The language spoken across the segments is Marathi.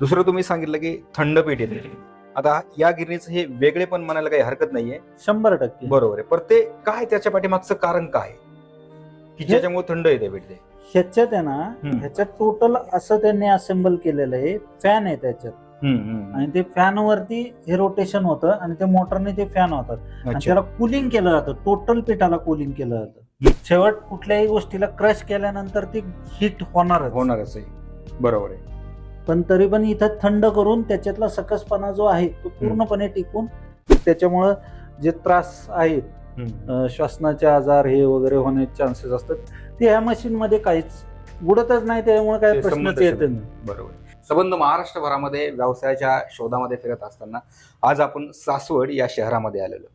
दुसरं तुम्ही सांगितलं की थंड पेट येते. आता या गिरणीचं हे वेगळे पण म्हणायला काही हरकत नाहीये. शंभर टक्के. बरोबर आहे. पण ते काय त्याच्या पाठीमागचं कारण काय? की हे- ज्याच्यामुळे थंड येते पेट ते. ह्याच्यात आहे ना. ह्याच्यात टोटल असं त्यांनी असेंबल केलेलं आहे. फॅन आहे त्याच्यात. आणि ते फॅन वरती हे रोटेशन होतं आणि ते मोटरने ते फॅन होतात. आणि त्याला कुलिंग केलं जातं. टोटल पिठाला कुलिंग केलं जातं. शेवट कुठल्याही गोष्टीला क्रश केल्यानंतर ती हिट होणारच. होणारच आहे. बरोबर आहे. पण तरी पण इथं थंड करून त्याच्यातला सकसपणा जो आहे तो पूर्णपणे टिकून त्याच्यामुळं जे त्रास आहेत श्वसनाचे आजार हे वगैरे होण्याचे चान्सेस असतात ते ह्या मशीन मध्ये काहीच उडतच नाही त्यामुळे काही प्रश्नच येत नाही. बरोबर. संबंध महाराष्ट्रभरामध्ये व्यवसायाच्या शोधामध्ये फिरत असताना आज आपण सासवड या शहरामध्ये आलेलो.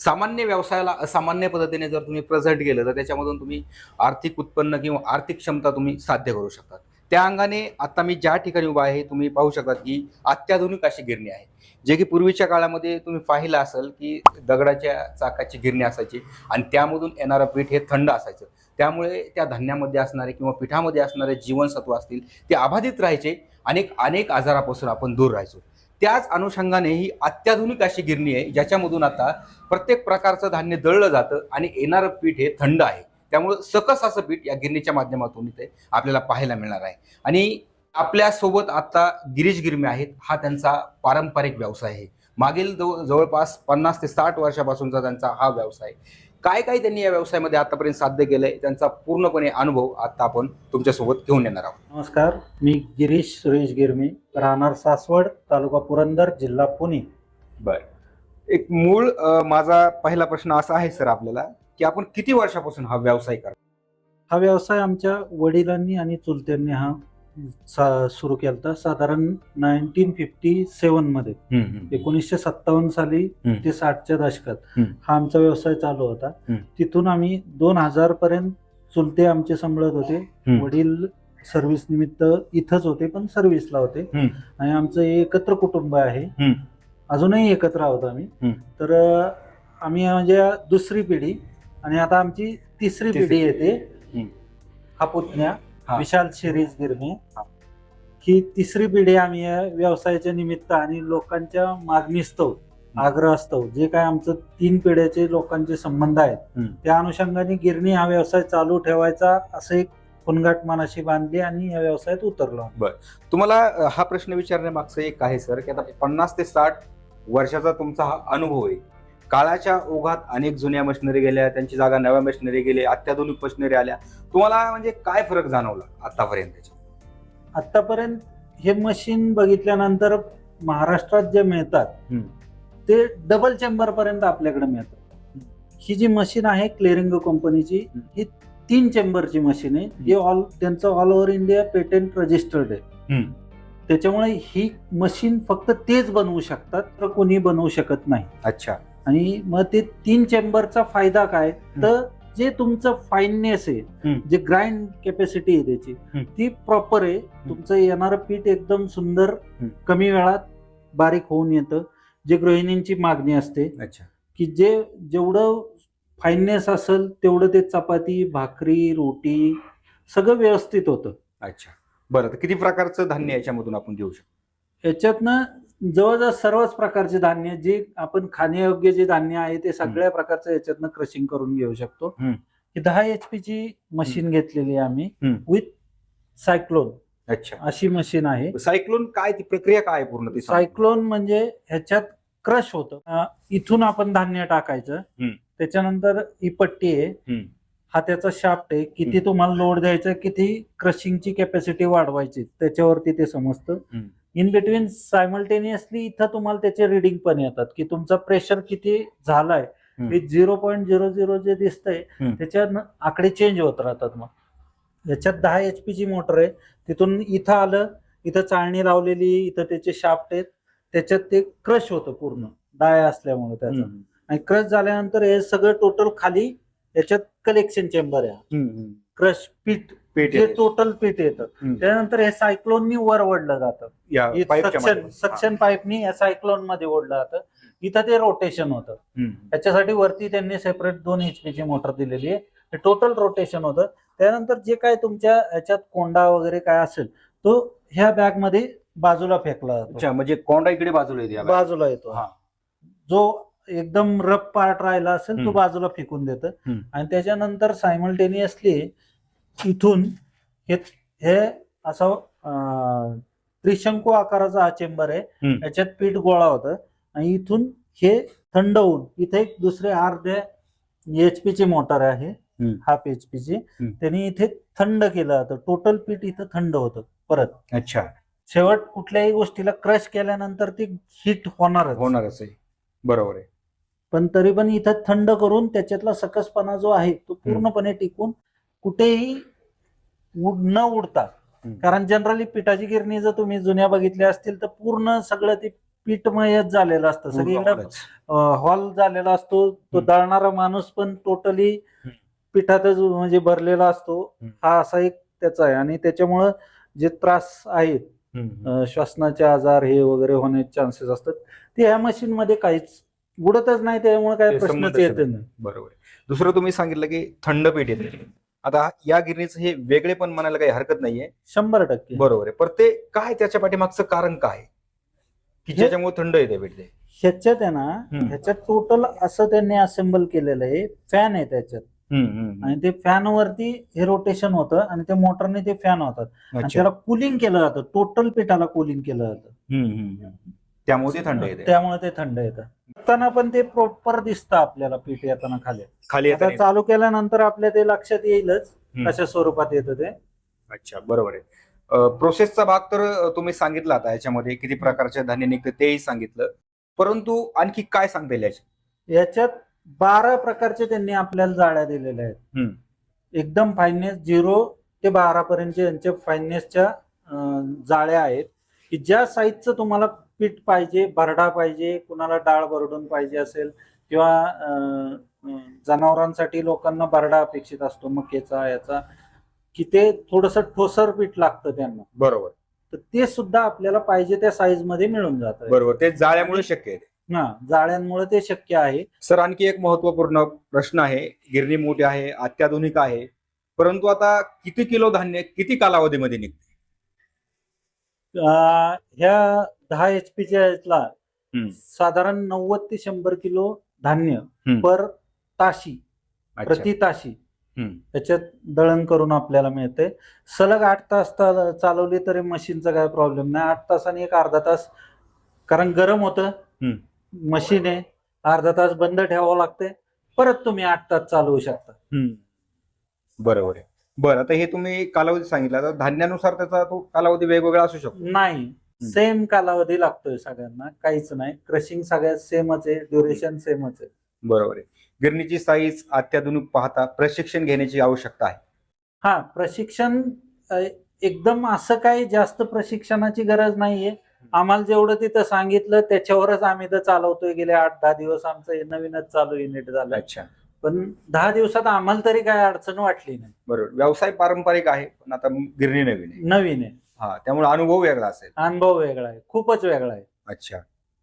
सामान्य व्यवसायाला असामान्य पद्धतीने जर तुम्ही प्रेझेंट केलं तर त्याच्यामधून तुम्ही आर्थिक उत्पन्न किंवा आर्थिक क्षमता तुम्ही साध्य करू शकता त्या अंगाने आता मी ज्या ठिकाणी उभा आहे तुम्ही पाहू शकता की अत्याधुनिक अशी गिरणी आहे. जे की पूर्वीच्या काळामध्ये तुम्ही पाहिलं असेल की दगडाच्या चाकाची गिरणी असायची आणि त्यामधून येणारं पीठ हे थंड असायचं. त्यामुळे त्या धान्यामध्ये असणारे किंवा पिठामध्ये असणारे जीवनसत्व असतील ते अबाधित राहायचे अनेक अनेक आजारापासून आपण दूर राहायचो. त्याच अनुषंगाने ही अत्याधुनिक अशी गिरणी आहे ज्याच्यामधून आता प्रत्येक प्रकारचं धान्य दळलं जातं आणि येणारं पीठ हे थंड आहे. त्यामुळं सकस असं पीठ या गिरणीच्या माध्यमातून इथे आपल्याला पाहायला मिळणार आहे. आणि आपल्यासोबत आता गिरीश गिरमे आहेत. हा त्यांचा पारंपरिक व्यवसाय आहे. मागील जवळ जवळपास पन्नास ते साठ वर्षापासूनचा त्यांचा हा व्यवसाय काय काय त्यांनी या व्यवसायामध्ये आतापर्यंत साध्य केलंय? त्यांचा पूर्णपणे अनुभव आता आपण तुमच्यासोबत घेऊन येणार आहोत. नमस्कार. मी गिरीश सुरेश गिरमी राहणार सासवड तालुका पुरंदर जिल्हा पुणे. बर. एक मूळ माझा पहिला प्रश्न असा आहे सर आपल्याला. की आपण किती वर्षापासून हा व्यवसाय करतो हा व्यवसाय आमच्या वडिलांनी आणि चुलत्यांनी हा सुरू केला होता साधारण नाईन्टीन फिफ्टी सेवनमध्ये एकोणीसशे सत्तावन्न साली. ते साठच्या दशकात. हा आमचा व्यवसाय चालू होता. तिथून आम्ही दोन हजार पर्यंत चुलते आमचे सांभाळत होते. वडील सर्व्हिस निमित्त इथंच होते पण सर्व्हिसला होते. आणि आमचं एकत्र कुटुंब आहे. अजूनही एकत्र आहोत आम्ही. तर आम्ही म्हणजे दुसरी पिढी आणि आता आमची तिसरी तिसरी पिढी येते हम्म. हा पुतण्या हा. विशाल शिरीज गिरणे हा. ही तिसरी पिढी आम्ही या व्यवसायाच्या निमित्त आणि लोकांच्या मागणीस्तव आग्रहास्तव जे काय आमचं तीन पिढ्याचे लोकांचे संबंध आहेत हम्म. त्या अनुषंगाने गिरणी हा व्यवसाय चालू ठेवायचा असं एक पुनगाट मनाशी बांधली आणि या व्यवसायात उतरलो तुम्हाला अं, हा प्रश्न विचारण्यामागचं एक आहे सर की आता पन्नास ते साठ वर्षाचा तुमचा हा अनुभव आहे काळाच्या ओघात अनेक जुन्या मशिनरी गेल्या त्यांची जागा नव्या मशिनरी गेल्या अत्याधुनिक मशिनरी आल्या. तुम्हाला म्हणजे काय फरक जाणवला आतापर्यंत आतापर्यंत हे मशीन बघितल्यानंतर महाराष्ट्रात जे मिळतात. ते डबल चेंबर पर्यंत आपल्याकडे मिळतात. ही जी मशीन आहे क्लेरिंग कंपनीची. ही तीन चेंबरची मशीन आहे. जी ऑल त्यांचं all over India patent registered आहे. त्याच्यामुळे ही मशीन फक्त तेच बनवू शकतात तर कोणी बनवू शकत नाही. अच्छा. आणि मग ते तीन चेंबरचा फायदा काय? तर जे तुमचं फाईननेस आहे. जे ग्राइंड कॅपॅसिटी आहे त्याची. ती प्रॉपर आहे. तुमचं येणारं पीठ एकदम सुंदर. कमी वेळात बारीक होऊन येतं. जे गृहिणींची मागणी असते अच्छा. की जे जेवढं फाईननेस असेल तेवढं ते चपाती भाकरी रोटी सगळं व्यवस्थित होतं. अच्छा. बरं किती प्रकारचं धान्य याच्यामधून आपण देऊ शकतो? याच्यातनं जवळजवळ सर्वच प्रकारचे धान्य जे आपण खाण्यायोग्य जे धान्य आहे ते सगळ्या प्रकारचं याच्यातनं क्रशिंग करून घेऊ शकतो. दहा एच ची मशीन घेतलेली आहे आम्ही. विथ सायक्लोन अच्छा. अशी मशीन आहे. सायक्लोन काय ती प्रक्रिया काय पूर्ण. सायक्लोन म्हणजे ह्याच्यात क्रश होतं. इथून आपण धान्य टाकायचं. त्याच्यानंतर ही पट्टी आहे. हा त्याचा शाफ्ट आहे. किती. तुम्हाला लोड द्यायचा किती क्रशिंगची कॅपॅसिटी वाढवायची त्याच्यावरती ते समजतं. इन बिटवीन सायमल्टेनियसली इथं तुम्हाला त्याचे रिडिंग पण येतात की तुमचा प्रेशर किती झालाय. हे झिरो पॉईंट झिरो झिरो जे दिसतंय न- आकडे चेंज होत राहतात मग याच्यात दहा एच ची मोटर आहे तिथून इथं आलं इथं चाळणी लावलेली इथं त्याचे शाफ्ट आहेत त्याच्यात ते क्रश होतं पूर्ण डाय असल्यामुळे त्याचं. आणि क्रश झाल्यानंतर हे सगळं टोटल खाली याच्यात कलेक्शन चेंबर आहे. क्रश पीठ पेट जे येते. टोटल पीठ येतं हम्म. त्यानंतर हे सायक्लोननी वर ओढलं जातं या पाईपच्या सक्शन माध्यमातून. सक्शन पाईपनी या सायक्लोनमध्ये ओढलं जातं इथं ते रोटेशन होतं हम्म. त्याच्यासाठी वरती त्यांनी सेपरेट दोन एच ची मोटर दिलेली आहे टोटल रोटेशन होतं त्यानंतर जे काय तुमच्या ह्याच्यात कोंडा वगैरे काय असेल तो ह्या बॅगमध्ये बाजूला फेकला जातो अच्छा म्हणजे कोंडा इकडे बाजूला येते. बाजूला येतो हा. जो एकदम रफ पार्ट राहिला असेल तो. बाजूला फेकून देतं. आणि त्याच्यानंतर सायमल्टेनियसली इथून हे हे असं त्रिशंकू आकाराचा हा चेंबर आहे. याच्यात पीठ गोळा होतं. आणि इथून हे थंड होऊन इथे एक दुसरे अर्धे एच ची मोटर आहे. हाफ एच ची. त्यांनी इथे थंड केलं जातं टोटल पीठ इथं थंड होतं परत. अच्छा. शेवट कुठल्याही गोष्टीला क्रश केल्यानंतर ती हिट होणारच. होणारच आहे. बरोबर आहे. पण तरी पण इथं थंड करून त्याच्यातला सकसपणा जो आहे तो पूर्णपणे टिकून कुठेही उड- न उडता. कारण जनरली पिठाची गिरणी जर तुम्ही जुन्या बघितल्या असतील तर पूर्ण सगळं ते पीठमयच झालेलं असतं सगळीकडे. हॉल झालेला असतो तो. दळणारा माणूस पण टोटली. पिठातच म्हणजे भरलेला असतो. हा असा एक त्याचा आहे आणि त्याच्यामुळं जे त्रास आहेत श्वसनाचे आजार हे वगैरे होण्याचे चान्सेस असतात ते या मशीन मध्ये काहीच उडतच नाही त्यामुळे ते प्रश्नच येत नाही. बरोबर. दुसरं तुम्ही सांगितलं की थंड पीठ येते. आता या गिरणीचं हे वेगळे पण म्हणायला काही हरकत नाहीये. शंभर टक्के. बरोबर आहे. पण ते काय त्याच्या पाठीमागचं कारण काय? की ज्याच्यामुळे थंड येते पीठ ते. ह्याच्यात आहे ना. ह्याच्यात टोटल असं त्यांनी असेंबल केलेलं आहे. फॅन आहे त्याच्यात. आणि ते फॅन वरती हे रोटेशन होतं आणि त्या मोटरने ते फॅन होतात. आणि त्याला कुलिंग केलं जातं. टोटल पिठाला कुलिंग केलं जातं. त्यामुळे ते थंड येते. त्यामुळे ते थंड येतं. येताना पण ते प्रॉपर दिसतं आपल्याला पीठ येताना खाली. खाली आता येते चालू केल्यानंतर आपल्या ते लक्षात येईलच हम्म. कशा स्वरूपात येतं ते. अच्छा बरोबर आहे. प्रोसेसचा भाग तर अ, तुम्ही सांगितला आता याच्यामध्ये किती प्रकारचे धान्य निघते तेही सांगितलं. परंतु आणखी काय सांगता येईल याच्यात? याच्यात बारा प्रकारचे त्यांनी आपल्याला जाळ्या दिलेल्या आहेत. एकदम फायनेस झिरो ते बारा पर्यंत यांच्या फायनेसच्या जाळ्या आहेत. की ज्या साईजचं तुम्हाला पीठ पाहिजे भरडा पाहिजे कुणाला डाळ भरडून पाहिजे असेल किंवा जनावरांसाठी लोकांना भरडा अपेक्षित असतो मकेचा याचा. की ते थोडस ठोसर पीठ लागतं त्यांना. बरोबर. तर ते सुद्धा आपल्याला पाहिजे त्या साईजमध्ये मिळून जातं. बरोबर. ते जाळ्यामुळे शक्य आहे. हा जाळ्यांमुळे ते शक्य आहे. सर आणखी एक महत्त्वपूर्ण प्रश्न आहे. गिरणी मोठी आहे अत्याधुनिक आहे. परंतु आता किती किलो धान्य किती कालावधीमध्ये निघते? ह्या दहा एच पीच्या हम्म. साधारण नव्वद ते शंभर किलो धान्य हम्म. पर ताशी अच्छा. प्रति ताशी हम्म. त्याच्यात दळण करून आपल्याला मिळते सलग आठ तास ता- चालवली तरी मशीनचा काय प्रॉब्लेम नाही आठ तासाने एक अर्धा तास कारण गरम होतं. मशीन आहे अर्धा तास बंद ठेवावं लागते परत तुम्ही आठ तास चालवू शकता हम्म. बरोबर आहे बरं आता हे तुम्ही कालावधी सांगितला आता धान्यानुसार त्याचा तो कालावधी वेगवेगळा असू शकतो नाही सेम कालावधी लागतोय सगळ्यांना काहीच नाही. क्रशिंग सगळ्यात सेमच आहे ड्युरेशन सेमच आहे. बरोबर आहे. गिरणीची साईज अत्याधुनिक पाहता प्रशिक्षण घेण्याची आवश्यकता आहे. हा प्रशिक्षण एकदम असं काही जास्त प्रशिक्षणाची गरज नाहीये. आम्हाला जेवढं तिथं सांगितलं त्याच्यावरच आम्ही तर चालवतोय गेले आठ दहा दिवस आमचं हे नवीनच चालू युनिट झालं. अच्छा. पण दहा दिवसात आम्हाला तरी काय अडचण वाटली नाही. बरोबर. व्यवसाय पारंपरिक आहे पण आता गिरणी नवीन आहे. नवीन आहे. हा त्यामुळे अनुभव वेगळा असेल. अनुभव वेगळा आहे. खूपच वेगळा आहे. अच्छा.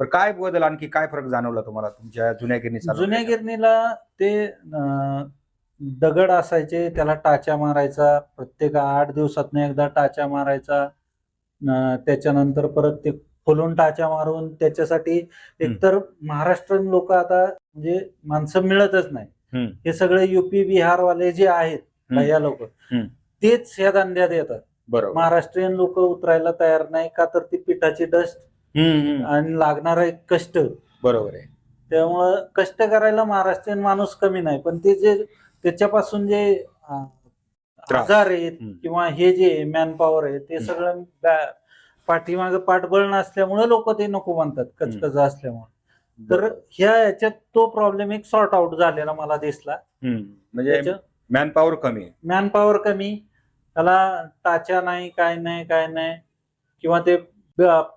पण काय बदल आणखी काय फरक जाणवला तुम्हाला तुमच्या जुन्या गिरणी जुन्या गिरणीला ते अं, दगड असायचे त्याला टाच्या मारायचा प्रत्येक आठ दिवसातनं एकदा टाच्या मारायचा अं, त्याच्यानंतर परत ते खोलून टाच्या मारून त्याच्यासाठी एकतर महाराष्ट्रीयन लोक आता म्हणजे माणसं मिळतच नाही. हम्म. हे सगळे युपी बिहारवाले जे आहेत हम्म. भैया लोक हम्म. तेच ह्या धंद्यात येतात. बरोबर महाराष्ट्रीयन लोक उतरायला तयार नाही का तर ती पिठाची डस्ट. आणि लागणारा एक कष्ट बरोबर आहे त्यामुळं कष्ट करायला महाराष्ट्रीयन माणूस कमी नाही पण ते जे त्याच्यापासून जे. आजार आहेत. किंवा हे जे मॅन पॉवर आहे ते. सगळं पाठीमागं पाठबळ नसल्यामुळे लोक ते नको म्हणतात कचकच असल्यामुळे तर ह्या याच्यात तो प्रॉब्लेम एक सॉर्ट आउट झालेला मला दिसला. म्हणजे मॅन पॉवर कमी आहे मॅन पॉवर कमी त्याला टाच्या नाही काय नाही काय नाही. किंवा ते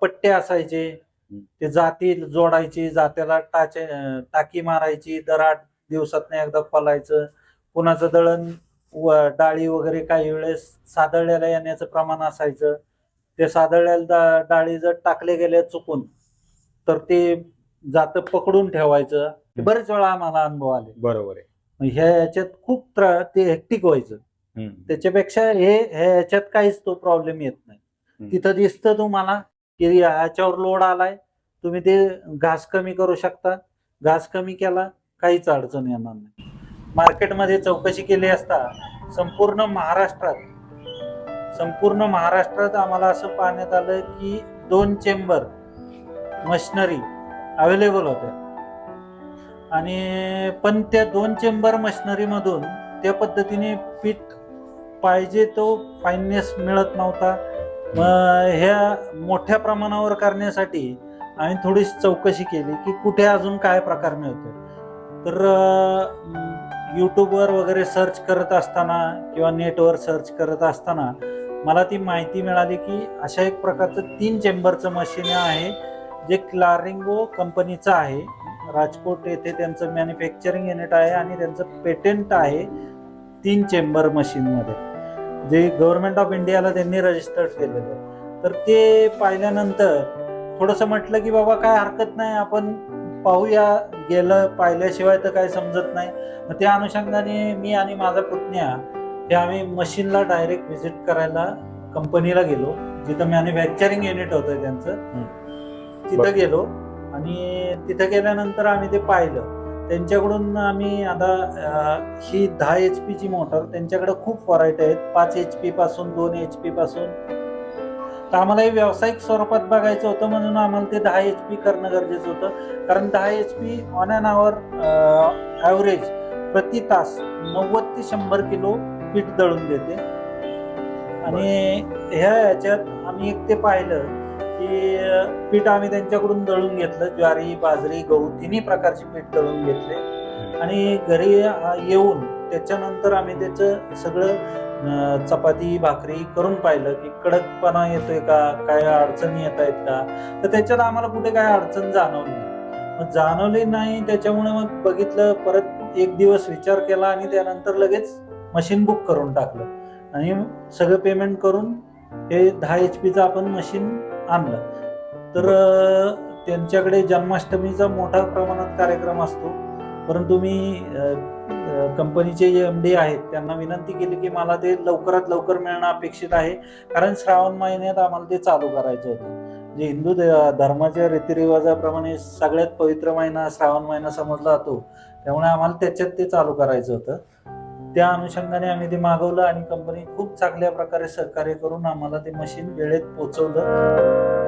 पट्टे असायचे ते जाती जोडायची जात्याला टाचे टाकी मारायची दर आठ दिवसात एकदा फलायचं कुणाचं दळण व- डाळी वगैरे काही वेळेस सादळल्याला येण्याचं प्रमाण असायचं. ते सादळल्याला डाळी जर टाकले गेले चुकून तर ते जात पकडून ठेवायचं. बरेच वेळा आम्हाला अनुभव आले. बरोबर आहे. मग ह्या याच्यात खूप ते हेक्टिक व्हायचं. त्याच्यापेक्षा हे ह्या याच्यात काहीच तो प्रॉब्लेम येत नाही. तिथं दिसतं तुम्हाला की ह्याच्यावर लोड आलाय तुम्ही ते घास कमी करू शकता. घास कमी केला काहीच अडचण येणार नाही. मार्केटमध्ये चौकशी केली असता संपूर्ण महाराष्ट्रात संपूर्ण महाराष्ट्रात आम्हाला असं पाहण्यात आलं की दोन चेंबर मशिनरी अवेलेबल होत्या. आणि पण त्या दोन चेंबर मशिनरीमधून त्या पद्धतीने पीठ पाहिजे तो फायननेस मिळत नव्हता. मग ह्या मोठ्या प्रमाणावर करण्यासाठी आम्ही थोडीशी चौकशी केली की कुठे अजून काय प्रकार मिळतो तर यूट्यूबवर वगैरे सर्च करत असताना किंवा नेटवर सर्च करत असताना मला ती माहिती मिळाली की अशा एक प्रकारचं तीन चेंबरचं मशीन आहे जे क्लारिंगो कंपनीचं आहे. राजकोट येथे त्यांचं मॅन्युफॅक्चरिंग युनिट आहे आणि त्यांचं पेटंट आहे तीन चेंबर मशीनमध्ये जे गव्हर्नमेंट ऑफ इंडियाला त्यांनी रजिस्टर्ड केलेलं. आहे तर ते पाहिल्यानंतर थोडंसं म्हटलं की बाबा काय हरकत नाही आपण पाहूया. गेलं पाहिल्याशिवाय तर काय समजत नाही. मग त्या अनुषंगाने मी आणि माझा पुतण्या हे आम्ही मशीनला डायरेक्ट व्हिजिट करायला कंपनीला गेलो. जिथं मॅन्युफॅक्चरिंग युनिट होतं त्यांचं. तिथं. गेलो आणि तिथं गेल्यानंतर आम्ही ते पाहिलं. त्यांच्याकडून आम्ही आता ही दहा एच पीची मोटर त्यांच्याकडे खूप व्हरायटी आहेत. पाच एच पी पासून दोन एच पी पासून. तर आम्हाला हे व्यावसायिक स्वरूपात बघायचं होतं म्हणून आम्हाला ते दहा एच पी करणं गरजेचं होतं. कारण दहा H P on and hour average प्रति तास नव्वद ते शंभर किलो पीठ दळून देते. आणि ह्या ह्याच्यात आम्ही एक ते पाहिलं की पीठ आम्ही त्यांच्याकडून दळून घेतलं ज्वारी बाजरी गहू तिन्ही प्रकारचे पीठ दळून घेतले. आणि घरी येऊन त्याच्यानंतर आम्ही त्याचं सगळं चपाती भाकरी करून पाहिलं की कडकपणा येतोय का काय अडचणी येत आहेत का? तर त्याच्यात आम्हाला कुठे काय अडचण जाणवली मग जाणवली नाही त्याच्यामुळे मग बघितलं परत एक दिवस विचार केला आणि त्यानंतर लगेच मशीन बुक करून टाकलं. आणि सगळं पेमेंट करून हे दहा एच पीचं आपण मशीन आणलं. तर त्यांच्याकडे जन्माष्टमीचा मोठ्या प्रमाणात कार्यक्रम असतो. परंतु मी कंपनीचे जे एम डी आहेत त्यांना विनंती केली की मला ते लवकरात लवकर मिळणं अपेक्षित आहे. कारण श्रावण महिन्यात आम्हाला ते चालू करायचं होतं. जे हिंदू धर्माच्या रीतिरिवाजाप्रमाणे सगळ्यात पवित्र महिना श्रावण महिना समजला जातो त्यामुळे आम्हाला त्याच्यात ते चालू करायचं होतं. त्या अनुषंगाने आम्ही ते मागवलं आणि कंपनी खूप चांगल्या प्रकारे सहकार्य करून आम्हाला ते मशीन वेळेत पोहोचवलं